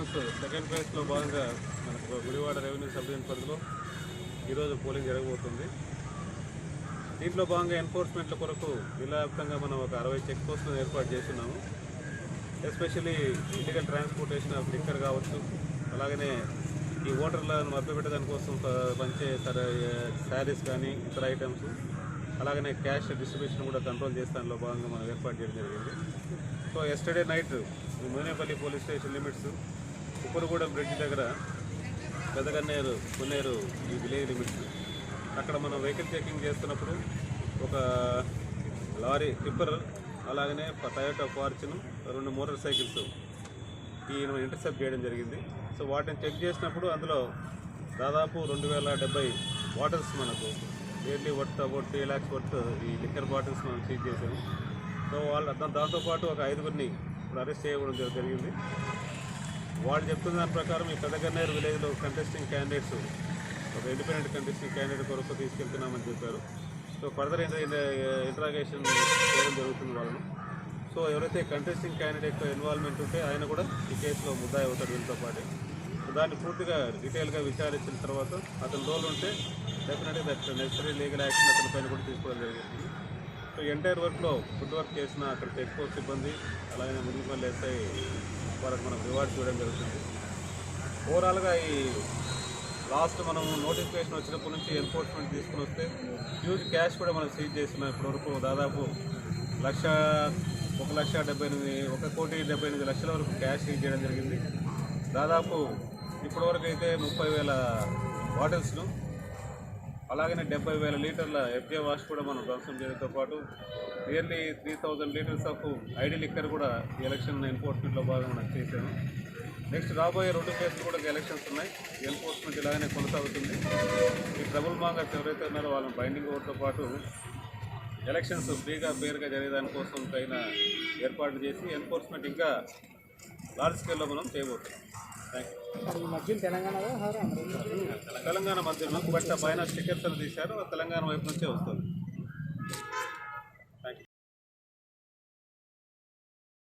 Elections second ఫేజ్లో భాగంగా మనకు గుడివాడ రెవెన్యూ సబ్ డివిజన్ పరిధిలో ఈరోజు పోలింగ్ జరగబోతుంది. దీంట్లో భాగంగా ఎన్ఫోర్స్మెంట్ల కొరకు జిల్లా వ్యాప్తంగా మనం ఒక అరవై చెక్ పోస్టులను ఏర్పాటు చేస్తున్నాము. Especially illegal transportation of liquor కావచ్చు అలాగనే ఈ ఓటర్లను మభ్యపెట్టడానికి కోసం పంచే శారీస్ కానీ ఇతర ఐటమ్స్ అలాగనే క్యాష్ డిస్ట్రిబ్యూషన్ కూడా కంట్రోల్ చేస్తానిలో భాగంగా మనం ఏర్పాటు చేయడం జరిగింది. So yesterday night Monepalli police station limits Upparagudem bridge దగ్గర పెదగన్నేరు కొన్నేరు ఈ విలేజ్ లిమిట్స్ అక్కడ మనం వెహికల్ చెకింగ్ చేస్తున్నప్పుడు ఒక లారీ టిప్పర్ అలాగనే టయోటా ఫార్చును రెండు మోటార్ సైకిల్స్ ఈయన ఇంటర్సెప్ట్ చేయడం జరిగింది. సో వాటిని చెక్ చేసినప్పుడు అందులో దాదాపు రెండు వేల డెబ్బై బాటిల్స్ మనకు nearly worth about three lakhs worth ఈ లిక్కర్ బాటిల్స్ మనం సీజ్ చేసాము సో వాళ్ళ దాంతోపాటు ఒక ఐదుగురిని ఇప్పుడు అరెస్ట్ చేయడం జరిగింది. వాళ్ళు చెప్తున్న దాని ప్రకారం ఈ పెద్దగన్నేరు విలేజ్లో కంటెస్టింగ్ క్యాండిడేట్స్ ఒక ఇండిపెండెంట్ కంటెస్టింగ్ క్యాండిడేట్ కొరకు తీసుకెళ్తున్నామని చెప్పారు. సో ఫర్దర్ ఇంటరాగేషన్ చేయడం జరుగుతుంది వాళ్ళను. సో ఎవరైతే కంటెస్టింగ్ క్యాండిడేట్ ఇన్వాల్వ్మెంట్ ఉంటే ఆయన కూడా ఈ కేసులో ముద్దాయి అవుతాడు వీళ్ళతో పాటు. దాన్ని పూర్తిగా డీటెయిల్గా విచారించిన తర్వాత అతని రోల్ ఉంటే డెఫినెట్గా దట్ నెసరీ లీగల్ యాక్షన్ అతని పైన కూడా తీసుకోవడం జరిగింది సో ఎంటైర్ వర్క్లో ఫుడ్ వర్క్ చేసిన అక్కడ చెక్ పోస్ట్ సిబ్బంది అలాగే మున్సిపల్ ఎస్ఐ వాళ్ళకి మనం రివార్డ్ చూడడం జరుగుతుంది. ఓవరాల్గా ఈ లాస్ట్ మనం నోటిఫికేషన్ వచ్చినప్పటి నుంచి ఎన్ఫోర్స్మెంట్ తీసుకుని వస్తే హ్యూజ్ క్యాష్ కూడా మనం సీజ్ చేస్తున్నాం ఇప్పటివరకు దాదాపు లక్ష ఒక లక్ష డెబ్బై ఎనిమిది ఒక కోటి డెబ్బై ఎనిమిది లక్షల వరకు క్యాష్ సీజ్ చేయడం జరిగింది. దాదాపు ఇప్పటివరకు అయితే ముప్పై వేల బాటిల్స్ను అలాగనే డెబ్బై వేల లీటర్ల ఎఫ్జే వాష్ కూడా మనం ధ్వంసం చేయడంతో పాటు nearly three thousand liters of ID liquor కూడా ఎలక్షన్ ఎన్ఫోర్స్మెంట్లో భాగంగా మనం చేశాను నెక్స్ట్ రాబోయే రెండు కేసులు కూడా ఎలక్షన్స్ ఉన్నాయి. ఎన్ఫోర్స్మెంట్ ఇలాగనే కొనసాగుతుంది. ఈ ట్రబుల్ మాంగర్స్ ఎవరైతే ఉన్నారో వాళ్ళని బైండింగ్ ఓవర్తో పాటు ఎలక్షన్స్ ఫ్రీగా ఫేర్గా జరిగేదానికోసం పైన ఏర్పాట్లు చేసి ఎన్ఫోర్స్మెంట్ ఇంకా లార్జ్ స్కేల్లో మనం చేయబోతున్నాం. మధ్య తెలంగాణలో తెలంగాణ మధ్యలో బట్ట పైన స్టిక్కర్స్ తీశారు. తెలంగాణ వైపు నుంచే వస్తుంది.